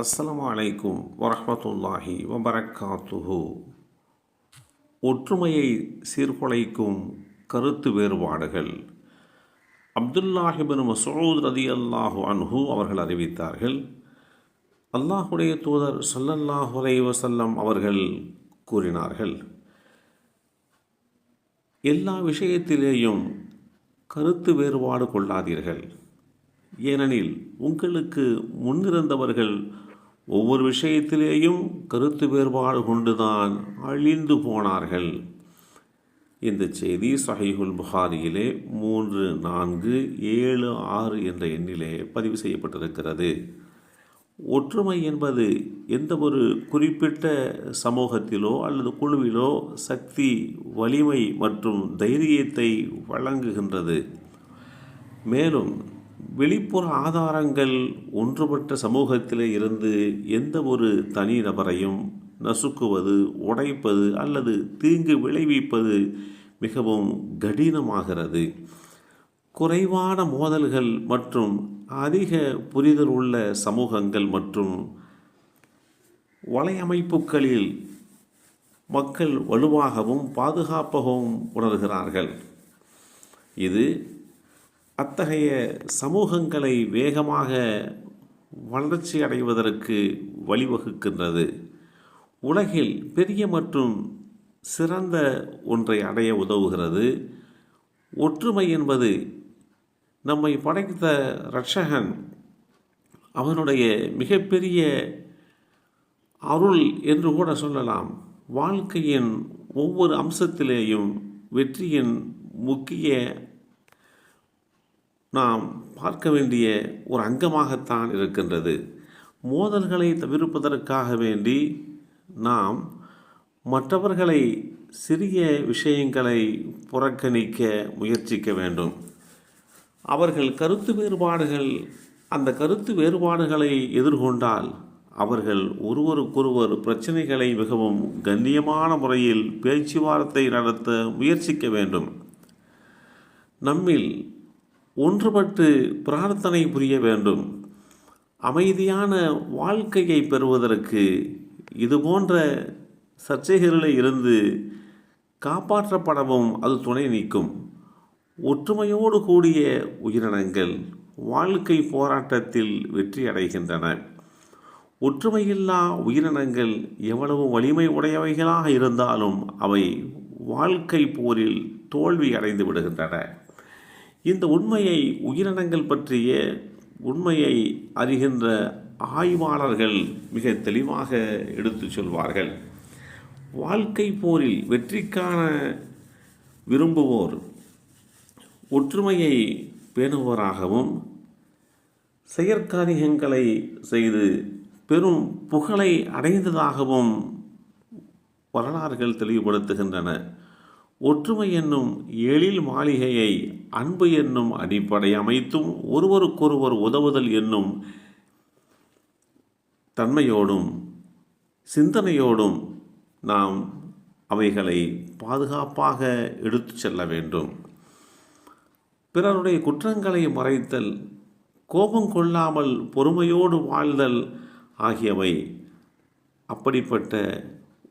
அஸ்லாம் அலைக்கும் வரமத்துல்லாஹி வபரக்காத்துஹு. ஒற்றுமையை சீர்குலைக்கும் கருத்து வேறுபாடுகள். அப்துல்லாஹிபின் மசூத் ரதி அல்லாஹு அன்ஹு அவர்கள் அறிவித்தார்கள் அல்லாஹுடைய தூதர் சல்லல்லாஹு அலை வசல்லம் அவர்கள் கூறினார்கள் எல்லா விஷயத்திலேயும் கருத்து வேறுபாடு கொள்ளாதீர்கள். ஏனெனில் உங்களுக்கு முன்னிருந்தவர்கள் ஒவ்வொரு விஷயத்திலேயும் கருத்து வேறுபாடு கொண்டுதான் அழிந்து போனார்கள். இந்த செய்தி சஹீஹுல் புகாரியிலே மூன்று நான்கு ஏழு ஆறு என்ற எண்ணிலே பதிவு செய்யப்பட்டிருக்கிறது. ஒற்றுமை என்பது எந்த ஒரு குறிப்பிட்ட சமூகத்திலோ அல்லது குழுவிலோ சக்தி வலிமை மற்றும் தைரியத்தை வழங்குகின்றது. மேலும் வெளிப்புற ஆதாரங்கள் ஒன்றுபட்ட சமூகத்தில் இருந்து எந்த ஒரு தனி நபரையும் நசுக்குவது உடைப்பது அல்லது தீங்கு விளைவிப்பது மிகவும் கடினமாகிறது. குறைவான மோதல்கள் மற்றும் அதிக புரிதல் உள்ள சமூகங்கள் மற்றும் வலையமைப்புகளில் மக்கள் வலுவாகவும் பாதுகாப்பாகவும் உணர்கிறார்கள். இது அத்தகைய சமூகங்களை வேகமாக வளர்ச்சி அடைவதற்கு வழிவகுக்கின்றது. உலகில் பெரிய மற்றும் சிறந்த ஒன்றை அடைய உதவுகிறது. ஒற்றுமை என்பது நம்மை படைத்த ரட்சகன் அவனுடைய மிகப்பெரிய அருள் என்று கூட சொல்லலாம். வாழ்க்கையின் ஒவ்வொரு அம்சத்திலேயும் வெற்றியின் முக்கிய நாம் பார்க்க வேண்டிய ஒரு அங்கமாகத்தான் இருக்கின்றது. மோதல்களை தவிர்ப்பதற்காக வேண்டி நாம் மற்றவர்களை சிறிய விஷயங்களை புறக்கணிக்க முயற்சிக்க வேண்டும். அவர்கள் கருத்து வேறுபாடுகள் அந்த கருத்து வேறுபாடுகளை எதிர்கொண்டால் அவர்கள் ஒருவருக்கொருவர் பிரச்சனைகளை மிகவும் கண்ணியமான முறையில் பேச்சுவார்த்தை நடத்த முயற்சிக்க வேண்டும். நம்மில் ஒன்றுபட்டு பிரார்த்தனை புரிய வேண்டும். அமைதியான வாழ்க்கையை பெறுவதற்கு இதுபோன்ற சர்ச்சைகளில் இருந்து காப்பாற்றப்படவும் அது துணை நீக்கும் ஒற்றுமையோடு கூடிய உயிரினங்கள் வாழ்க்கை போராட்டத்தில் வெற்றி அடைகின்றன. ஒற்றுமையில்லா உயிரினங்கள் எவ்வளவு வலிமை உடையவைகளாக இருந்தாலும் அவை வாழ்க்கை போரில் தோல்வி அடைந்து விடுகின்றன. இந்த உண்மையை உயிரினங்கள் பற்றிய உண்மையை அறிகின்ற ஆய்வாளர்கள் மிக தெளிவாக எடுத்து சொல்வார்கள். வாழ்க்கை போரில் வெற்றிக்கான விரும்புவோர் ஒற்றுமையை பேணுவோராகவும் செயற்காரியங்களை செய்து பெரும் புகழை அடைந்ததாகவும் வரலாறுகள் தெளிவுபடுத்துகின்றன. ஒற்றுமை என்னும் எழில் மாளிகையை அன்பு என்னும் அடிப்படை அமைத்தும் ஒருவருக்கொருவர் உதவுதல் என்னும் தன்மையோடும் சிந்தனையோடும் நாம் அவைகளை பாதுகாப்பாக எடுத்து செல்ல வேண்டும். பிறருடைய குற்றங்களை மறைத்தல் கோபம் கொள்ளாமல் பொறுமையோடு வாழ்தல் ஆகியவை அப்படிப்பட்ட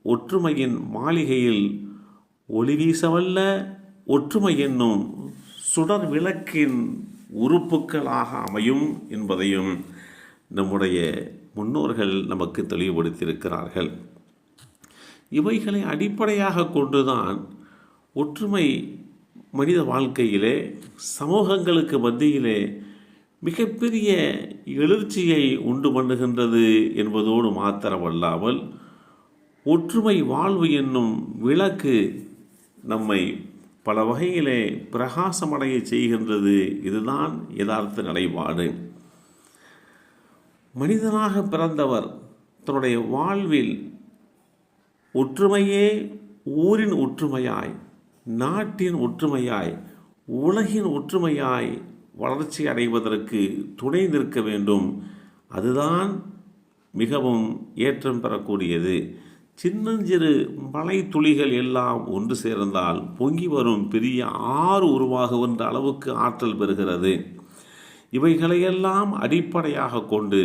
ஒற்றுமையின் மாளிகையில் ஒளி வீசவல்ல ஒற்றுமை என்னும் சுடர் விளக்கின் உறுப்புகளாக அமையும் என்பதையும் நம்முடைய முன்னோர்கள் நமக்கு தெளிவுபடுத்தியிருக்கிறார்கள். இவைகளை அடிப்படையாக கொண்டுதான் ஒற்றுமை மனித வாழ்க்கையிலே சமூகங்களுக்கு மத்தியிலே மிகப்பெரிய எழுச்சியை உண்டு பண்ணுகின்றது என்பதோடு மாத்திரமல்லாமல் ஒற்றுமை வாழ்வு என்னும் விளக்கு நம்மை பல வகையிலே பிரகாசமடைய செய்கின்றது. இதுதான் யதார்த்த நிலைப்பாடு. மனிதனாக பிறந்தவர் தன்னுடைய வாழ்வில் ஒற்றுமையே ஊரின் ஒற்றுமையாய் நாட்டின் ஒற்றுமையாய் உலகின் ஒற்றுமையாய் வளர்ச்சி அடைவதற்கு துணை நிற்க வேண்டும். அதுதான் மிகவும் ஏற்றம் பெறக்கூடியது. சின்னஞ்சிறு மலை துளிகள் எல்லாம் ஒன்று சேர்ந்தால் பொங்கி வரும் பெரிய ஆறு உருவாகுகின்ற அளவுக்கு ஆற்றல் பெறுகிறது. இவைகளையெல்லாம் அடிப்படையாக கொண்டு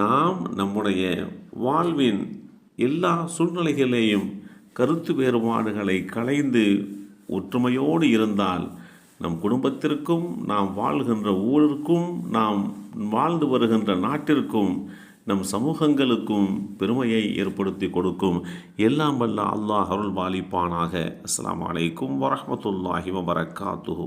நாம் நம்முடைய வாழ்வின் எல்லா சூழ்நிலைகளையும் கருத்து வேறுபாடுகளை களைந்து ஒற்றுமையோடு இருந்தால் நம் குடும்பத்திற்கும் நாம் வாழ்கின்ற ஊருக்கும் நாம் வாழ்ந்து வருகின்ற நாட்டிற்கும் நம் சமூகங்களுக்கும் பெருமையை ஏற்படுத்தி கொடுக்கும். எல்லாம் வல்ல அல்லாஹ் அருள் பாலிப்பானாக அஸ்லாம் அலைக்கும் வரமத்துல்லாஹி வபரகாத்துஹு.